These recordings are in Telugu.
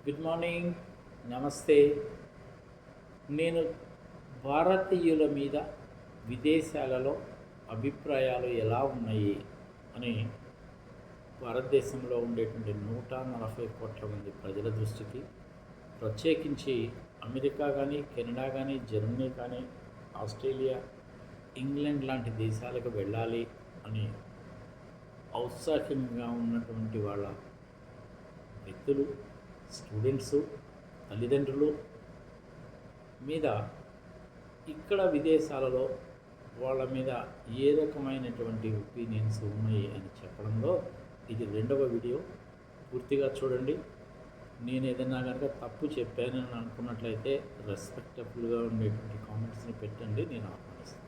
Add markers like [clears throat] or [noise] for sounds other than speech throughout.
గుడ్ మార్నింగ్ నమస్తే నేను భారతీయుల మీద విదేశాలలో అభిప్రాయాలు ఎలా ఉన్నాయి అని భారతదేశంలో ఉండేటువంటి నూట నలభై కోట్ల మంది ప్రజల దృష్టికి ప్రత్యేకించి అమెరికా కానీ కెనడా కానీ జర్మనీ కానీ ఆస్ట్రేలియా ఇంగ్లాండ్ లాంటి దేశాలకు వెళ్ళాలి అని ఔత్సాహ్యంగా ఉన్నటువంటి వాళ్ళ వ్యక్తులు స్టూడెంట్స్ తల్లిదండ్రులు మీద ఇక్కడ విదేశాలలో వాళ్ళ మీద ఏ రకమైనటువంటి ఒపీనియన్స్ ఉన్నాయి అని చెప్పడంలో ఇది రెండవ వీడియో పూర్తిగా చూడండి. నేను ఏదైనా కనుక తప్పు చెప్పానని అనుకున్నట్లయితే రెస్పెక్టబుల్గా ఉండేటువంటి కామెంట్స్ని పెట్టండి నేను ఆహ్వానిస్తాను.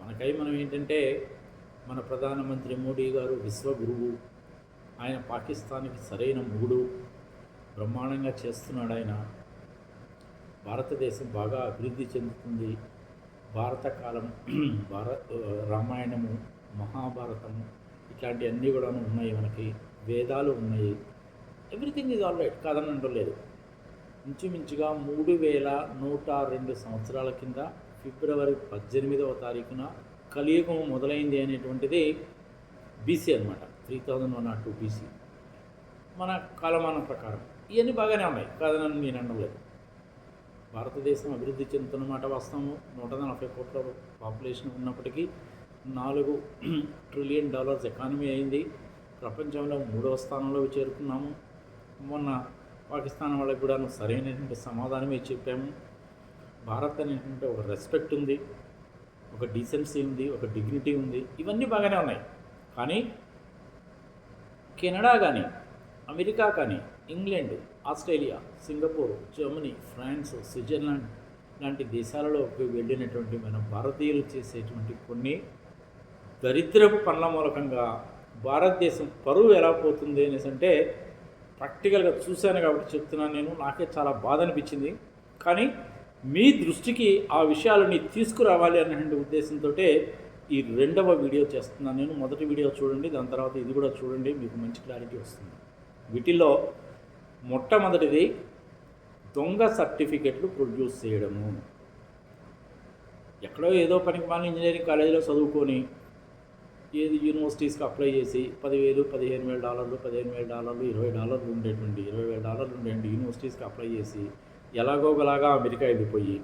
మనకై మనం ఏంటంటే మన ప్రధానమంత్రి మోడీ గారు విశ్వగురువు ఆయన పాకిస్తాన్కి సరైన మూడు బ్రహ్మాండంగా చేస్తున్నాడు ఆయన. భారతదేశం బాగా అభివృద్ధి చెందుతుంది. భారత కాలం [clears throat] రామాయణము మహాభారతము ఇట్లాంటివన్నీ కూడా ఉన్నాయి మనకి. వేదాలు ఉన్నాయి. ఎవ్రీథింగ్ ఇది ఆల్ రైట్ కాదని అంటలేదు ఇంచుమించుగా మూడు వేల నూట రెండు సంవత్సరాల కింద ఫిబ్రవరి పద్దెనిమిదవ తారీఖున కలియుగం మొదలైంది అనేటువంటిది బీసీ అనమాట. Three thousand one not two BC మన కాలమానం ప్రకారం. ఇవన్నీ బాగానే ఉన్నాయి. కాదని నేను అనలేదు. భారతదేశం అభివృద్ధి చెందుతున్నమాట వాస్తవము. నూట నలభై కోట్ల పాపులేషన్ ఉన్నప్పటికీ నాలుగు [clears throat] ట్రిలియన్ డాలర్స్ ఎకానమీ అయింది. ప్రపంచంలో మూడవ స్థానంలో చేరుకున్నాము. మొన్న పాకిస్తాన్ వాళ్ళకి కూడా సరైనటువంటి సమాధానమే చెప్పాము. భారత్ అనేటువంటి ఒక రెస్పెక్ట్ ఉంది. ఒక డీసెన్సీ ఉంది. ఒక డిగ్నిటీ ఉంది. ఇవన్నీ బాగానే ఉన్నాయి. కానీ కెనడా కానీ అమెరికా కానీ England Australia Singapore Germany France Switzerland లాంటి దేశాలలోకి వెళ్ళినటువంటి మన భారతీయులు చేసేటువంటి కొన్ని దరిద్రపు పనుల మూలకంగా భారతదేశం పరువు ఎలా పోతుంది అనేసి అంటే ప్రాక్టికల్గా చూశాను కాబట్టి చెప్తున్నాను నేను. నాకే చాలా బాధ అనిపించింది. కానీ మీ దృష్టికి ఆ విషయాలని తీసుకురావాలి అనేటువంటి ఉద్దేశంతో ఈ రెండవ వీడియో చేస్తున్నాను నేను. మొదటి వీడియో చూడండి దాని తర్వాత ఇది కూడా చూడండి మీకు మంచి క్లారిటీ వస్తుంది. వీటిల్లో మొట్టమొదటిది దొంగ సర్టిఫికెట్లు ప్రొడ్యూస్ చేయడము. ఎక్కడో ఏదో పనికి మాలిన ఇంజనీరింగ్ కాలేజీలో చదువుకొని ఏది యూనివర్సిటీస్కి అప్లై చేసి పదివేలు పదిహేను వేల డాలర్లు పదిహేను వేల డాలర్లు ఇరవై డాలర్లు ఉండేటువంటి ఇరవై వేల డాలర్లు ఉండేటువంటి యూనివర్సిటీస్కి అప్లై చేసి ఎలాగోగలాగా అమెరికా వెళ్ళిపోయి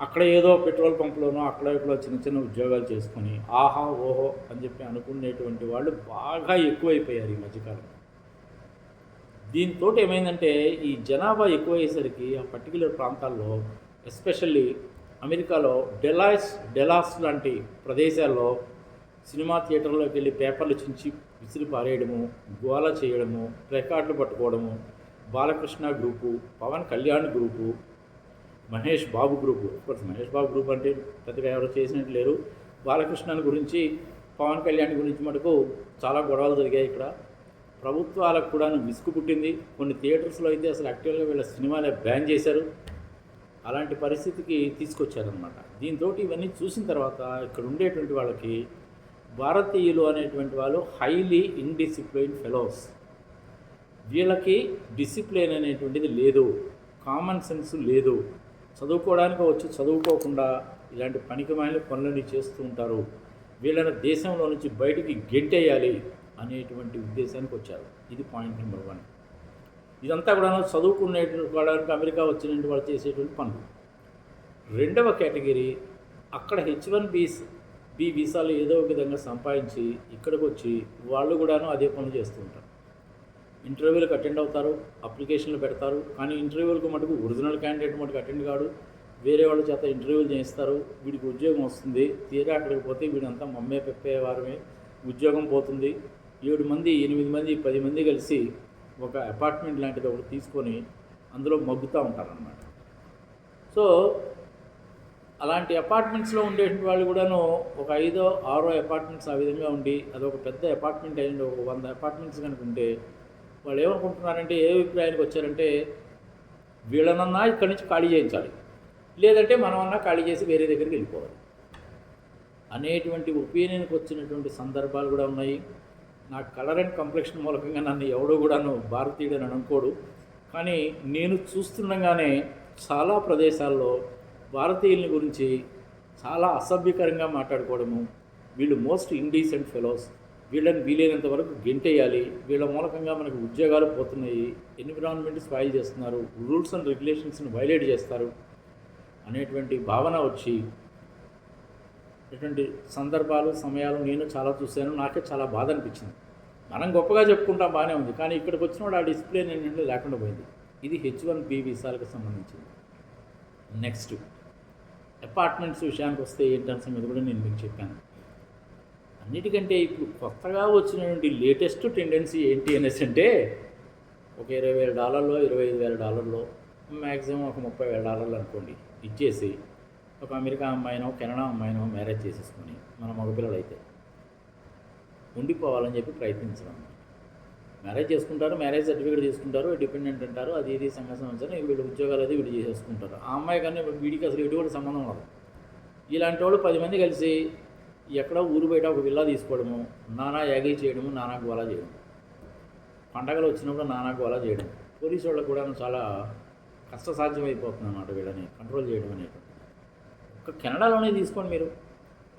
అక్కడ ఏదో పెట్రోల్ పంపులోనో అక్కడ ఇక్కడ చిన్న చిన్న ఉద్యోగాలు చేసుకొని ఆహా ఓహో అని చెప్పి అనుకునేటువంటి వాళ్ళు బాగా ఎక్కువైపోయారు ఈ మధ్యకాలంలో. దీంతో ఏమైందంటే ఈ జనాభా ఎక్కువయ్యేసరికి ఆ పర్టికులర్ ప్రాంతాల్లో ఎస్పెషల్లీ అమెరికాలో డెలాస్ డెలాస్ లాంటి ప్రదేశాల్లో సినిమా థియేటర్లోకి వెళ్ళి పేపర్లు చించి విసిరి పారేయడము గోల చేయడము రికార్డులు పట్టుకోవడము Balakrishna group Pawan Kalyan group Mahesh Babu group. Course Mahesh Babu group అంటే పెద్దగా ఎవరు చేసినట్టు లేరు. బాలకృష్ణ గురించి పవన్ కళ్యాణ్ గురించి మటుకు చాలా గొడవలు జరిగాయి ఇక్కడ. ప్రభుత్వాలకు కూడా విసుగు పుట్టింది. కొన్ని థియేటర్స్లో అయితే అసలు యాక్చువల్గా వీళ్ళ సినిమాలే బ్యాన్ చేశారు. అలాంటి పరిస్థితికి తీసుకొచ్చారనమాట దీంతో ఇవన్నీ చూసిన తర్వాత ఇక్కడ ఉండేటువంటి వాళ్ళకి భారతీయులు అనేటువంటి వాళ్ళు హైలీ ఇన్డిసిప్లైన్ ఫెలోస్. వీళ్ళకి డిసిప్లిన్ అనేటువంటిది లేదు. కామన్ సెన్స్ లేదు. చదువుకోవడానికి వచ్చి చదువుకోకుండా ఇలాంటి పనికిమాలిన పనులని చేస్తూ ఉంటారు. వీళ్ళని దేశంలో నుంచి బయటికి గెంటేయాలి. అనేటువంటి ఉద్దేశానికి వచ్చారు. ఇది పాయింట్ నెంబర్ వన్. ఇదంతా కూడా చదువుకునేటువంటి అమెరికా వచ్చినటువంటి వాళ్ళు చేసేటువంటి పనులు. రెండవ కేటగిరీ అక్కడ హెచ్ వన్ బీస్ బి వీసాలు ఏదో ఒక విధంగా సంపాదించి ఇక్కడికి వచ్చి వాళ్ళు కూడాను అదే పనులు చేస్తూ ఉంటారు. ఇంటర్వ్యూలకు అటెండ్ అవుతారు అప్లికేషన్లు పెడతారు కానీ ఇంటర్వ్యూలకు మటుకు ఒరిజినల్ క్యాండిడేట్ మటుకు అటెండ్ కాడు. వేరే వాళ్ళ చేత ఇంటర్వ్యూలు చేయిస్తారు వీడికి ఉద్యోగం వస్తుంది తీరా అక్కడికి పోతే వీడంతా మమ్మే పెప్పే వారమే ఉద్యోగం పోతుంది. ఏడు మంది ఎనిమిది మంది పది మంది కలిసి ఒక అపార్ట్మెంట్ లాంటిది ఒకటి తీసుకొని అందులో మగ్గుతూ ఉంటారనమాట సో అలాంటి అపార్ట్మెంట్స్లో ఉండే వాళ్ళు కూడాను ఒక ఐదో ఆరో అపార్ట్మెంట్స్ ఆ విధంగా ఉండి అదొక పెద్ద అపార్ట్మెంట్ అయ్యండి ఒక వంద అపార్ట్మెంట్స్ కనుక ఉంటే వాళ్ళు ఏమనుకుంటున్నారంటే ఏ అభిప్రాయానికి వచ్చారంటే వీళ్ళనన్నా ఇక్కడి నుంచి ఖాళీ చేయించాలి. లేదంటే మనమన్నా ఖాళీ చేసి వేరే దగ్గరికి వెళ్ళిపోవాలి. అనేటువంటి ఒపీనియన్కి వచ్చినటువంటి సందర్భాలు కూడా ఉన్నాయి. నా కలర్ అండ్ కంప్లెక్షన్ మూలకంగా నన్ను ఎవడో కూడాను భారతీయుడని అనుకోడు. కానీ నేను చూస్తుండగానే చాలా ప్రదేశాల్లో భారతీయుల గురించి చాలా అసభ్యకరంగా మాట్లాడుకోవడము వీళ్ళు మోస్ట్ ఇండీసెంట్ ఫెలోస్ వీళ్ళని వీలైనంత వరకు గెంటేయాలి వీళ్ళ మూలకంగా మనకు ఉద్యోగాలు పోతున్నాయి ఎన్విరాన్మెంట్ స్పాయిల్ చేస్తున్నారు రూల్స్ అండ్ రెగ్యులేషన్స్ని వైలేట్ చేస్తారు అనేటువంటి భావన వచ్చి ఇటువంటి సందర్భాలు సమయాలు నేను చాలా చూశాను నాకే చాలా బాధ అనిపించింది. మనం గొప్పగా చెప్పుకుంటాం బాగానే ఉంది. కానీ ఇక్కడికి వచ్చినప్పుడు ఆ డిస్ప్లే ఏంటంటే లేకుండా పోయింది. ఇది హెచ్ వన్ బి వీసాలకు సంబంధించింది. నెక్స్ట్ అపార్ట్మెంట్స్ విషయానికి వస్తే ఏంటనే మీద కూడా నేను మీకు చెప్పాను. అన్నిటికంటే ఇప్పుడు కొత్తగా వచ్చినటువంటి లేటెస్ట్ టెండెన్సీ ఏంటి అనేసి అంటే ఒక ఇరవై వేల డాలర్లో ఇరవై ఐదు వేల డాలర్లో మ్యాక్సిమం ఒక ముప్పై వేల డాలర్లు అనుకోండి ఇచ్చేసి ఒక అమెరికా అమ్మాయినో కెనడా అమ్మాయినో మ్యారేజ్ చేసేసుకొని మన మగపిల్లలు అయితే ఉండిపోవాలని చెప్పి ప్రయత్నించడం. మ్యారేజ్ చేసుకుంటారు మ్యారేజ్ సర్టిఫికేట్ తీసుకుంటారు డిపెండెంట్ అంటారు అది ఇది సంఘ సంవత్సరం వీళ్ళు ఉద్యోగాలు అది వీళ్ళు చేసేసుకుంటారు ఆ అమ్మాయి కానీ వీడికి అసలు ఎటువంటి సంబంధం ఉండదు ఇలాంటి వాళ్ళు పది మంది కలిసి ఎక్కడో ఊరు బయట ఒక విల్లా తీసుకోవడము నానా యాగి చేయడము నానా గోలా చేయడం. పండగలు వచ్చినప్పుడు నానా గోలా చేయడం. పోలీసు వాళ్ళకు కూడా చాలా కష్టసాధ్యం అయిపోతుంది అన్నమాట వీళ్ళని కంట్రోల్ చేయడం అనేటువంటి ఒక కెనడాలోనే తీసుకోండి మీరు.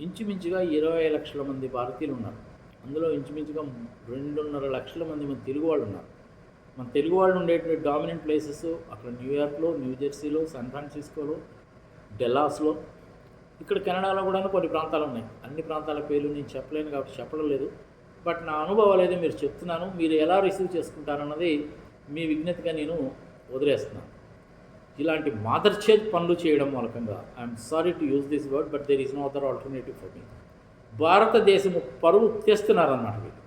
ఇంచుమించుగా ఇరవై లక్షల మంది భారతీయులు ఉన్నారు. అందులో ఇంచుమించుగా రెండున్నర లక్షల మంది మన తెలుగు వాళ్ళు ఉన్నారు. మన తెలుగు వాళ్ళు ఉండేటువంటి డామినెంట్ ప్లేసెస్ అక్కడ న్యూయార్క్లో న్యూజెర్సీలో శాన్ ఫ్రాన్సిస్కోలో డెల్లాస్లో ఇక్కడ కెనడాలో కూడా కొన్ని ప్రాంతాలు ఉన్నాయి. అన్ని ప్రాంతాల పేర్లు నేను చెప్పలేను కాబట్టి చెప్పడం లేదు. బట్ నా అనుభవాలు అయితే మీరు చెప్తున్నాను మీరు ఎలా రిసీవ్ చేసుకుంటారన్నది మీ విజ్ఞతగా నేను వదిలేస్తున్నాను. ఇలాంటి మాదర్చేద్ పనులు చేయడం మూలకంగా I'm sorry to use this word but there is no other alternative for me భారతదేశం పరువు తెస్తున్నారన్నమాట వీళ్ళు.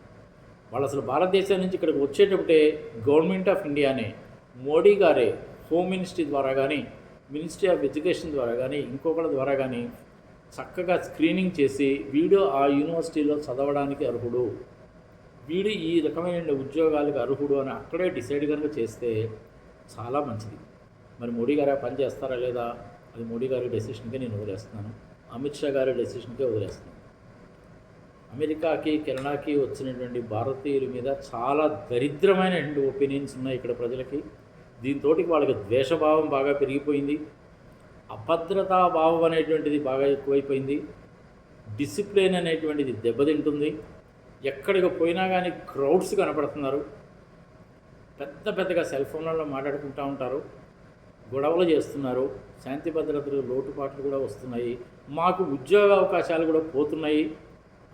వాళ్ళు అసలు భారతదేశం నుంచి ఇక్కడికి వచ్చేటప్పుడే గవర్నమెంట్ ఆఫ్ ఇండియానే మోడీ గారే హోమ్ మినిస్ట్రీ ద్వారా కానీ మినిస్ట్రీ ఆఫ్ ఎడ్యుకేషన్ ద్వారా కానీ ఇంకొకళ్ళ ద్వారా కానీ చక్కగా స్క్రీనింగ్ చేసి వీడు ఆ యూనివర్సిటీలో చదవడానికి అర్హుడు. వీడు ఈ రకమైన ఉద్యోగాలకు అర్హుడు అని అక్కడే డిసైడ్ కనుక చేస్తే చాలా మంచిది. మరి మోడీ గారు పని చేస్తారా లేదా? అది మోడీ గారి డెసిషన్కే నేను వదిలేస్తున్నాను. అమిత్ షా గారి డెసిషన్కే వదిలేస్తున్నాను. అమెరికాకి కెనడాకి వచ్చినటువంటి భారతీయుల మీద చాలా దరిద్రమైనటువంటి ఒపీనియన్స్ ఉన్నాయి ఇక్కడ ప్రజలకి. దీంతో వాళ్ళకి ద్వేషభావం బాగా పెరిగిపోయింది. అభద్రతా భావం అనేటువంటిది బాగా ఎక్కువైపోయింది. డిసిప్లిన్ అనేటువంటిది దెబ్బతింటుంది. ఎక్కడికి పోయినా కానీ క్రౌడ్స్ కనపడుతున్నారు. పెద్ద పెద్దగా సెల్ ఫోన్లలో మాట్లాడుకుంటూ ఉంటారు. గొడవలు చేస్తున్నారు. శాంతి భద్రతలు లోటుపాట్లు కూడా వస్తున్నాయి. మాకు ఉద్యోగ అవకాశాలు కూడా పోతున్నాయి.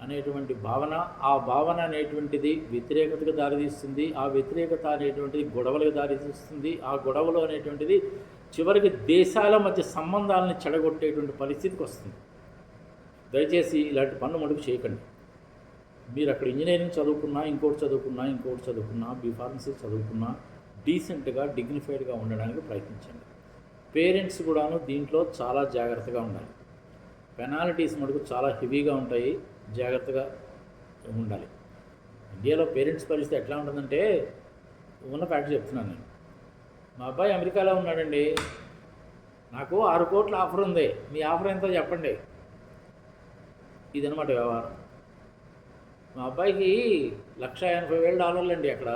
అనేటువంటి భావన ఆ భావన అనేటువంటిది వ్యతిరేకతకు దారితీస్తుంది ఆ వ్యతిరేకత అనేటువంటిది గొడవలకు దారితీస్తుంది ఆ గొడవలు అనేటువంటిది చివరికి దేశాల మధ్య సంబంధాలను చెడగొట్టేటువంటి పరిస్థితికి వస్తుంది. దయచేసి ఇలాంటి పనులు మటుకు చేయకండి. మీరు అక్కడ ఇంజనీరింగ్ చదువుకున్నా ఇంకోటి చదువుకున్నా ఇంకోటి చదువుకున్నా బీఫార్మసీ చదువుకున్నా డీసెంట్గా డిగ్నిఫైడ్గా ఉండడానికి ప్రయత్నించండి. పేరెంట్స్ కూడాను దీంట్లో చాలా జాగ్రత్తగా ఉండాలి. పెనాల్టీస్ మటుకు చాలా హెవీగా ఉంటాయి. జాగ్రత్తగా ఉండాలి. ఇండియాలో పేరెంట్స్ పరిస్థితి ఎట్లా ఉంటుందంటే ఉన్న ఫ్యాక్ట్ చెప్తున్నాను నేను. మా అబ్బాయి అమెరికాలో ఉన్నాడండి. నాకు ఆరు కోట్ల ఆఫర్ ఉంది. మీ ఆఫర్ ఎంతో చెప్పండి. ఇదనమాట వ్యవహారం. మా అబ్బాయికి లక్ష ఎనభై వేల డాలర్లు అండి అక్కడ.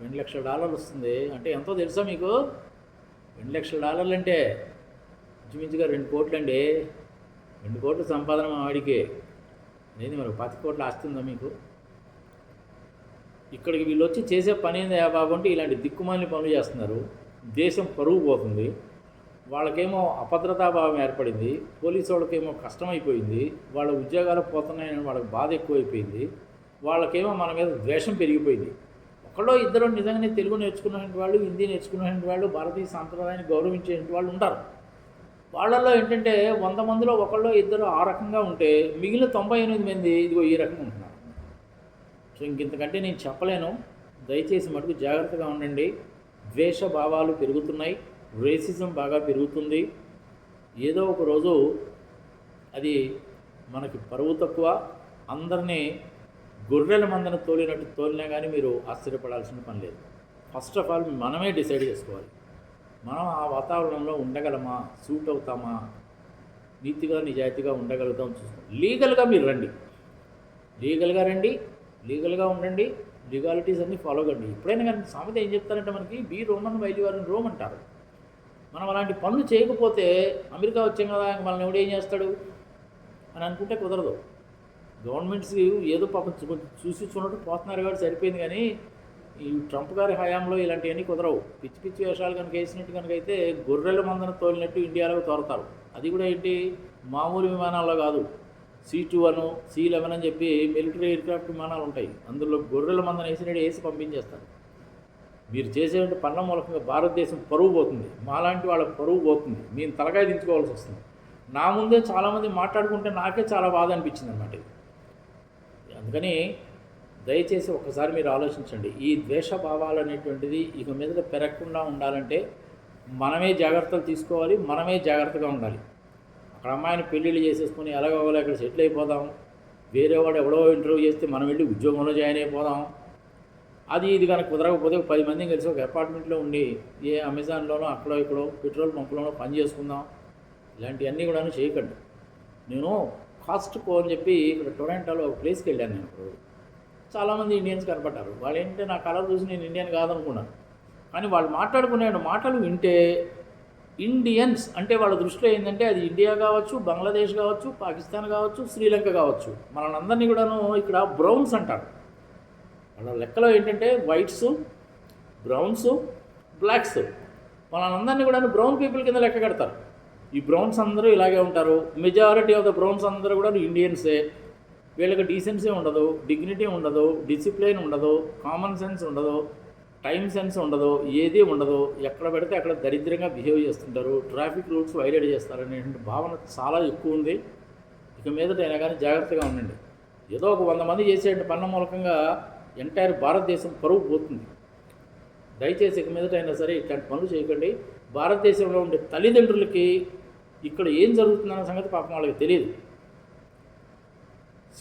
రెండు లక్షల డాలర్లు వస్తుంది. అంటే ఎంతో తెలుసా మీకు? రెండు లక్షల డాలర్లు అంటే ఇంచుమించుగా రెండు కోట్లు అండి రెండు కోట్ల సంపాదన మా వాడికి లేదు మరి పది కోట్లు ఆస్తి ఉందా మీకు? ఇక్కడికి వీళ్ళు వచ్చి చేసే పని ఏందా బాబు అంటే ఇలాంటి దిక్కుమాలిన పనులు చేస్తున్నారు. దేశం పరుగు పోతుంది. వాళ్ళకేమో అభద్రతాభావం ఏర్పడింది. పోలీసు వాళ్ళకేమో కష్టమైపోయింది వాళ్ళ ఉద్యోగాలు పోతున్నాయని వాళ్ళకి బాధ ఎక్కువైపోయింది. వాళ్ళకేమో మన మీద ద్వేషం పెరిగిపోయింది. ఒకళ్ళో ఇద్దరు నిజంగానే తెలుగు నేర్చుకున్నటువంటి వాళ్ళు హిందీ నేర్చుకున్నటువంటి వాళ్ళు భారతీయ సాంప్రదాయాన్ని గౌరవించేటువంటి వాళ్ళు ఉంటారు. వాళ్ళల్లో ఏంటంటే వంద మందిలో ఒకళ్ళు ఇద్దరు ఆ రకంగా ఉంటే మిగిలిన తొంభై ఎనిమిది మంది ఇదిగో ఈ రకంగా ఉంటున్నారు. సో ఇంకింతకంటే నేను చెప్పలేను. దయచేసి మటుకు జాగ్రత్తగా ఉండండి. ద్వేష భావాలు పెరుగుతున్నాయి. రేసిజం బాగా పెరుగుతుంది. ఏదో ఒక రోజు అది మనకి పరువు తక్కువ. అందరినీ గొర్రెల మందను తోలినట్టు తోలినా కానీ మీరు ఆశ్చర్యపడాల్సిన పని లేదు. ఫస్ట్ ఆఫ్ ఆల్ మనమే డిసైడ్ చేసుకోవాలి. మనం ఆ వాతావరణంలో ఉండగలమా? సూట్ అవుతామా? నీతిగా నిజాయితీగా ఉండగలుగుతాం చూస్తాం. లీగల్గా మీరు రండి. లీగల్గా రండి. లీగల్గా ఉండండి. లీగాలిటీస్ అన్నీ ఫాలో కండి. ఎప్పుడైనా కానీ సామెత ఏం చెప్తారంటే మనకి బీ రోమన్ వైద్య వారిని రోమ్ అంటారు. మనం అలాంటి పనులు చేయకపోతే అమెరికా వచ్చాం కదా మనల్ని ఎవడు ఏం చేస్తాడు? అని అనుకుంటే కుదరదు. గవర్నమెంట్స్ ఏదో పాపం చూసి చూడటం పోతున్నారు కాబట్టి సరిపోయింది కానీ ఈ ట్రంప్ గారి హయాంలో ఇలాంటివన్నీ కుదరవు. పిచ్చి పిచ్చి వేషాలు కనుక వేసినట్టు కనుక అయితే గొర్రెల మందను తోలినట్టు ఇండియాలో తోరతారు. అది కూడా ఏంటి? మామూలు విమానాల్లో కాదు. సి టూ అను సి లెవెన్ అని చెప్పి మిలిటరీ ఎయిర్క్రాఫ్ట్ విమానాలు ఉంటాయి. అందులో గొర్రెల మందను వేసినట్టు వేసి పంపించేస్తారు. మీరు చేసేటువంటి పనుల మూలకంగా భారతదేశం పరువు పోతుంది. మాలాంటి వాళ్ళ పరువు పోతుంది. మేము తలకాయ దించుకోవాల్సి వస్తుంది. నా ముందే చాలామంది మాట్లాడుకుంటే నాకే చాలా బాధ అనిపించింది అన్నమాట అందుకని దయచేసి ఒకసారి మీరు ఆలోచించండి. ఈ ద్వేష భావాలు అనేటువంటిది ఇక మీద పెరగకుండా ఉండాలంటే మనమే జాగ్రత్తలు తీసుకోవాలి మనమే జాగ్రత్తగా ఉండాలి. అక్కడ అమ్మాయిని పెళ్ళిళ్ళు చేసేసుకొని ఎలాగోవాలి ఇక్కడ సెటిల్ అయిపోదాం వేరే వాడు ఎవడో ఇంటర్వ్యూ చేస్తే మనం వెళ్ళి ఉద్యోగంలో జాయిన్ అయిపోదాం. అది ఇది కనుక కుదరకపోతే పది మంది కలిసి ఒక అపార్ట్మెంట్లో ఉండి ఏ అమెజాన్లోనో అక్కడో ఇక్కడో పెట్రోల్ పంపులోనో పని చేసుకుందాం. ఇలాంటివన్నీ కూడా చేయకండి. నేను కాస్ట్కో అని చెప్పి ఇక్కడ టొరాంటోలో ఒక ప్లేస్కి వెళ్ళాను నేను చాలామంది ఇండియన్స్ కనపడ్డారు. వాళ్ళు ఏంటంటే నా కలర్ చూసి నేను ఇండియన్ కాదనుకున్నాను. కానీ వాళ్ళు మాట్లాడుకునే మాటలు వింటే ఇండియన్స్ అంటే వాళ్ళ దృష్టిలో ఏంటంటే అది ఇండియా కావచ్చు బంగ్లాదేశ్ కావచ్చు పాకిస్తాన్ కావచ్చు శ్రీలంక కావచ్చు. మనల్ని కూడాను ఇక్కడ బ్రౌన్స్ అంటారు. వాళ్ళ లెక్కలో ఏంటంటే వైట్స్ బ్రౌన్స్ బ్లాక్స్ వాళ్ళందరినీ కూడా బ్రౌన్ పీపుల్ కింద లెక్క కడతారు. ఈ బ్రౌన్స్ అందరూ ఇలాగే ఉంటారు. మెజారిటీ ఆఫ్ ద బ్రౌన్స్ అందరూ కూడా ఇండియన్సే వీళ్ళకి డీసెన్సీ ఉండదు డిగ్నిటీ ఉండదు డిసిప్లిన్ ఉండదు కామన్ సెన్స్ ఉండదు టైం సెన్స్ ఉండదు ఏది ఉండదు. ఎక్కడ పెడితే అక్కడ దరిద్రంగా బిహేవ్ చేస్తుంటారు. ట్రాఫిక్ రూల్స్ వైలేట్ చేస్తారు అనేటువంటి భావన చాలా ఎక్కువ ఉంది. ఇక మీదట అయినా కానీ జాగ్రత్తగా ఉండండి. ఏదో ఒక వంద మంది చేసే పన్న మూలకంగా ఎంటైర్ భారతదేశం పరువు పోతుంది. దయచేసి ఇక మీదట అయినా సరే ఇట్లాంటి పనులు చేయకండి. భారతదేశంలో ఉండే తల్లిదండ్రులకి ఇక్కడ ఏం జరుగుతుందన్న సంగతి పాపం వాళ్ళకి తెలియదు.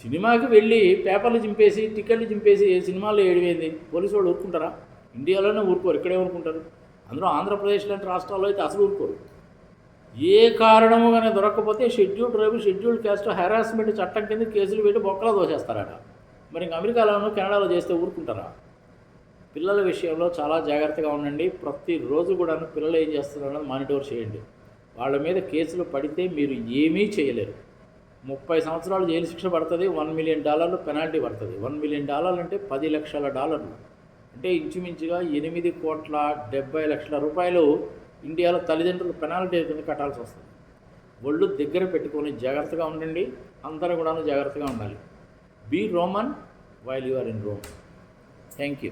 సినిమాకి వెళ్ళి పేపర్లు చింపేసి టికెట్లు చింపేసి సినిమాల్లో ఏడిపోయింది పోలీసు వాళ్ళు ఊరుకుంటారా? ఇండియాలోనే ఊరుకోరు ఇక్కడే ఊరుకుంటారు. అందులో ఆంధ్రప్రదేశ్ లాంటి రాష్ట్రాల్లో అయితే అసలు ఊరుకోరు. ఏ కారణము కానీ దొరకకపోతే schedule tribe schedule caste harassment చట్టం కింద కేసులు పెట్టి బొక్కలో దోసేస్తారట. మరి ఇంక అమెరికాలోనూ కెనడాలో చేస్తే ఊరుకుంటారా? పిల్లల విషయంలో చాలా జాగ్రత్తగా ఉండండి. ప్రతిరోజు కూడా పిల్లలు ఏం చేస్తున్నారో మానిటర్ చేయండి. వాళ్ళ మీద కేసులు పడితే మీరు ఏమీ చేయలేరు. ముప్పై సంవత్సరాలు జైలు శిక్ష పడుతుంది వన్ మిలియన్ డాలర్లు పెనాల్టీ పడుతుంది. వన్ మిలియన్ డాలర్లు అంటే పది లక్షల డాలర్లు. అంటే ఇంచుమించుగా ఎనిమిది కోట్ల డెబ్బై లక్షల రూపాయలు ఇండియాలో తల్లిదండ్రులు పెనాల్టీ కింద కట్టాల్సి వస్తుంది. ఒళ్ళు దగ్గర పెట్టుకొని జాగ్రత్తగా ఉండండి అందరూ కూడా జాగ్రత్తగా ఉండాలి. Be Roman while you are in Rome. Thank you